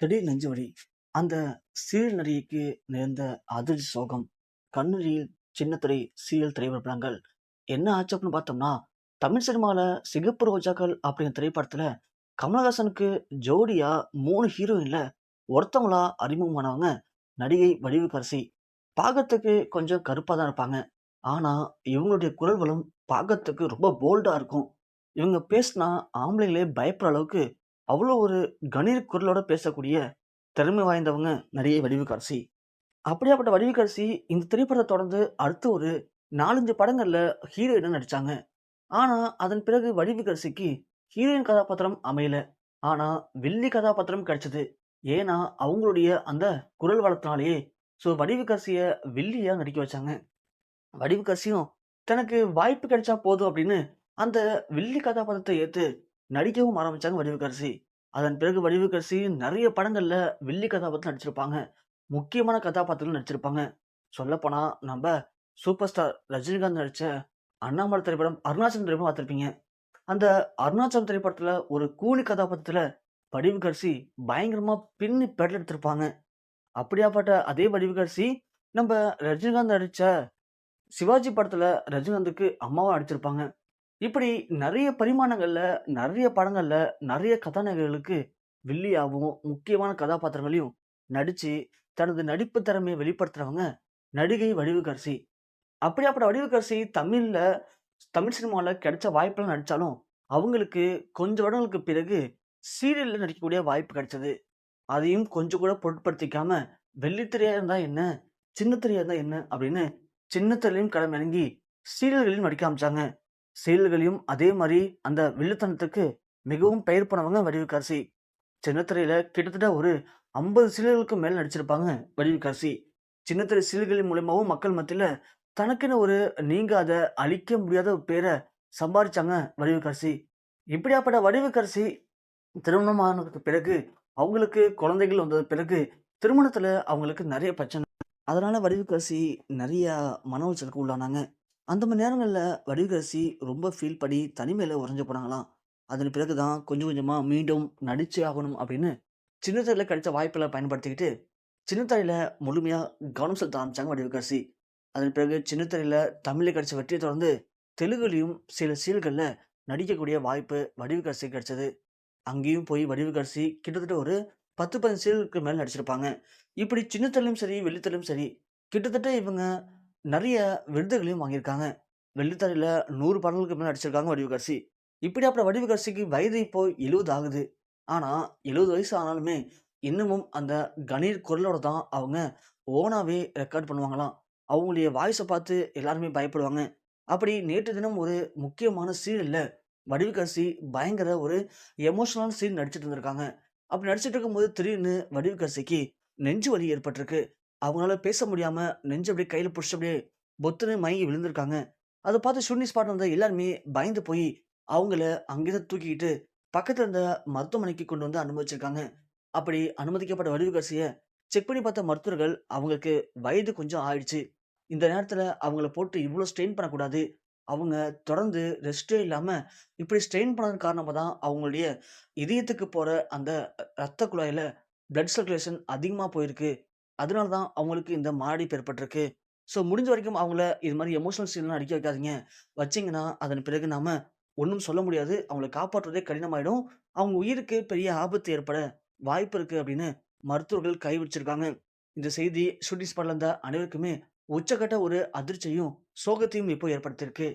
திடீர் நெஞ்சுவலி. அந்த சீரியல் நடிகைக்கு நேர்ந்த அதிர்ச்சி சோகம். கண்ணூரியில் சின்னத்துறை சீரியல் திரைப்படங்கள். என்ன ஆச்சு அப்படின்னு பார்த்தோம்னா, தமிழ் சினிமாவில் சிகப்பு ரோஜாக்கள் அப்படிங்கிற திரைப்படத்தில் கமலஹாசனுக்கு ஜோடியாக மூணு ஹீரோயினில் ஒருத்தவங்களா அறிமுகமானவங்க நடிகை வடிவுக்கரசி. பார்க்கறதுக்கு கொஞ்சம் கருப்பாக தான் இருப்பாங்க. ஆனால் இவங்களுடைய குரல் வளம் பார்க்கறதுக்கு ரொம்ப போல்டாக இருக்கும். இவங்க பேசினா ஆம்பளைங்களே பயப்படுற அளவுக்கு அவ்வளோ ஒரு கணீர் குரலோட பேசக்கூடிய திறமை வாய்ந்தவங்க நிறைய வடிவுக்கரசி. அப்படியாப்பட்ட வடிவுக்கரசி இந்த திரைப்படத்தை தொடர்ந்து அடுத்து ஒரு நாலஞ்சு படங்களில் ஹீரோயினாக நடித்தாங்க ஆனால் அதன் பிறகு வடிவுக்கரசிக்கு ஹீரோயின் கதாபாத்திரம் அமையல. ஆனால் வில்லி கதாபாத்திரம் கிடைச்சது. ஏன்னா, அவங்களுடைய அந்த குரல் வளத்தினாலேயே ஸோ வடிவுக்கரசியை வில்லியாக நடிக்க வச்சாங்க. வடிவுக்கரசியும் தனக்கு வாய்ப்பு கிடைச்சா போதும் அப்படின்னு அந்த வில்லி கதாபாத்திரத்தை ஏற்று நடிக்கவும் ஆரம்பித்தாங்க வடிவுக்கரசி. அதன் பிறகு வடிவுக்கரசி நிறைய படங்களில் வில்லி கதாபாத்திரம் நடிச்சிருப்பாங்க. முக்கியமான கதாபாத்திரங்கள் நடிச்சிருப்பாங்க. சொல்லப்போனால் நம்ம சூப்பர் ஸ்டார் ரஜினிகாந்த் நடித்த அண்ணாமலை திரைப்படம், அருணாச்சலம் திரைப்படம் பார்த்துருப்பீங்க அந்த அருணாச்சலம் திரைப்படத்தில் ஒரு கூனி கதாபாத்திரத்தில் வடிவுக்கரசி பயங்கரமாக பின்னி பெடல் எடுத்திருப்பாங்க. அப்படியாப்பட்ட அதே வடிவுக்கரசி நம்ம ரஜினிகாந்த் நடித்த சிவாஜி படத்தில் ரஜினிகாந்துக்கு அம்மாவும் நடிச்சிருப்பாங்க. இப்படி நிறைய பரிமாணங்களில் நிறைய படங்களில் நிறைய கதாநாயகர்களுக்கு வில்லியாகவும் முக்கியமான கதாபாத்திரங்களையும் நடித்து தனது நடிப்பு திறமையை வெளிப்படுத்துகிறவங்க நடிகை வடிவுக்கரசி. அப்படியாப்பட்ட வடிவுக்கரசி தமிழில் தமிழ் சினிமாவில் கிடைச்ச வாய்ப்பெல்லாம் நடித்தாலும் அவங்களுக்கு கொஞ்சம் வருடங்களுக்கு பிறகு சீரியலில் நடிக்கக்கூடிய வாய்ப்பு கிடைச்சது. அதையும் கொஞ்சம் கூட பொருட்படுத்திக்காமல் வெள்ளித்திரையாக இருந்தால் என்ன? சின்னத்திரையாக இருந்தால் என்ன? அப்படின்னு சின்னத்திரையிலையும் கடமை இறங்கி சீரியல்களிலும் நடிக்க ஆரம்பித்தாங்க செயல்களையும் அதே மாதிரி அந்த வில்லத்தனத்துக்கு மிகவும் பெயர் போனவங்க வடிவுக்கரசி. சின்னத்திரையில கிட்டத்தட்ட ஒரு 50 சீரியல்களுக்கு மேல் நடிச்சிருப்பாங்க வடிவுக்கரசி. சின்னத்திரை திரை சீரியல்களின் மக்கள் மத்தியில தனக்குன்னு ஒரு நீங்காத, அழிக்க முடியாத ஒரு பேர சம்பாரிச்சாங்க வடிவுக்கரசி. இப்படியாப்பட்ட வடிவுக்கரசி திருமணமானதுக்கு பிறகு, அவங்களுக்கு குழந்தைகள் வந்தது பிறகு, திருமணத்துல அவங்களுக்கு நிறைய பிரச்சனை. அதனால வடிவுக்கரசி நிறையா மன உளைச்சலுக்கு உள்ளானாங்க. அந்த மணி நேரங்களில் வடிவரசி ரொம்ப ஃபீல் பண்ணி தனிமையில் உறைஞ்சு போனாங்களாம். அதன் பிறகு தான் கொஞ்சம் கொஞ்சமாக மீண்டும் நடிச்சே ஆகணும் அப்படின்னு சின்ன கிடைச்ச வாய்ப்புகளை பயன்படுத்திக்கிட்டு, சின்ன முழுமையாக கவனம் செலுத்த ஆரம்பித்தாங்க வடிவகரசி அதன் பிறகு சின்ன தமிழில் கிடைச்ச வெற்றியை தொடர்ந்து தெலுங்குலையும் சில சீல்களில் நடிக்கக்கூடிய வாய்ப்பு வடிவகரசி கிடைச்சது. அங்கேயும் போய் வடிவகரசி கிட்டத்தட்ட ஒரு பத்து பதினஞ்சு சீலுக்கு மேலே நடிச்சிருப்பாங்க. இப்படி சின்ன சரி, வெள்ளித்திரையிலும் சரி, கிட்டத்தட்ட இவங்க நிறைய விருதுகளையும் வாங்கியிருக்காங்க. வெள்ளித்தரையில் நூறு படங்களுக்கு அடிச்சிருக்காங்க நடிச்சிருக்காங்க இப்படி அப்புறம் வடிவுக்கரசிக்கு வயது இப்போ 70 ஆகுது. ஆனால் எழுபது வயசு ஆனாலுமே, இன்னமும் அந்த கணீர் குரலோட தான் அவங்க ஓனாகவே ரெக்கார்ட் பண்ணுவாங்களாம். அவங்களுடைய வாய்ஸை பார்த்து எல்லாருமே பயப்படுவாங்க. அப்படி நேற்று தினம் ஒரு முக்கியமான சீரியலில் வடிவுக்கரசி பயங்கர ஒரு எமோஷனலான சீன் நடிச்சிட்டு இருந்திருக்காங்க. அப்படி நடிச்சிட்டு இருக்கும்போது திடீர்னு வடிவுக்கரசிக்கு நெஞ்சு வலி ஏற்பட்டிருக்கு. அவங்களால பேச முடியாம நெஞ்ச அப்படியே கையில புடிச்சுட்டு அப்படியே பொத்துன்னு மயங்கி விழுந்திருக்காங்க. அதை பார்த்து ஷூட்டிங் ஸ்பாட் இருந்த எல்லாருமே பயந்து போய் அவங்கள அங்கேருந்து தூக்கிக்கிட்டு பக்கத்துல இருந்த மருத்துவமனைக்கு கொண்டு வந்து அனுமதிச்சிருக்காங்க. அப்படி அனுமதிக்கப்பட்ட வடிவுக்கரசிய செக் பண்ணி பார்த்த மருத்துவர்கள், அவங்களுக்கு வயது கொஞ்சம் ஆயிடுச்சு. இந்த நேரத்துல அவங்கள போட்டு இவ்வளோ ஸ்ட்ரெயின் பண்ணக்கூடாது. அவங்க தொடர்ந்து ரெஸ்ட்டே இல்லாம இப்படி ஸ்ட்ரெயின் பண்ணதன் காரணமாக தான் அவங்களுடைய இதயத்துக்கு போற அந்த ரத்த குழாயில பிளட் சர்க்குலேஷன் அதிகமாக போயிருக்கு. அதனால தான் அவங்களுக்கு இந்த மாரடைப்பு ஏற்பட்டிருக்கு. ஸோ முடிஞ்ச வரைக்கும் அவங்கள இது மாதிரி எமோஷனல் சீன்லாம் அடிக்க வைக்காதீங்க. வச்சீங்கன்னா, அதன் பிறகு நாம் ஒன்றும் சொல்ல முடியாது. அவங்கள காப்பாற்றுவதே கடினமாயிடும். அவங்க உயிருக்கு பெரிய ஆபத்து ஏற்பட வாய்ப்பு இருக்கு அப்படின்னு மருத்துவர்கள் கைவிடிச்சிருக்காங்க இந்த செய்தி ஷூட்டிங் ஸ்பாட்ல இருந்த அனைவருக்குமே உச்சக்கட்ட ஒரு அதிர்ச்சியையும், சோகத்தையும் இப்போ ஏற்படுத்தியிருக்கு.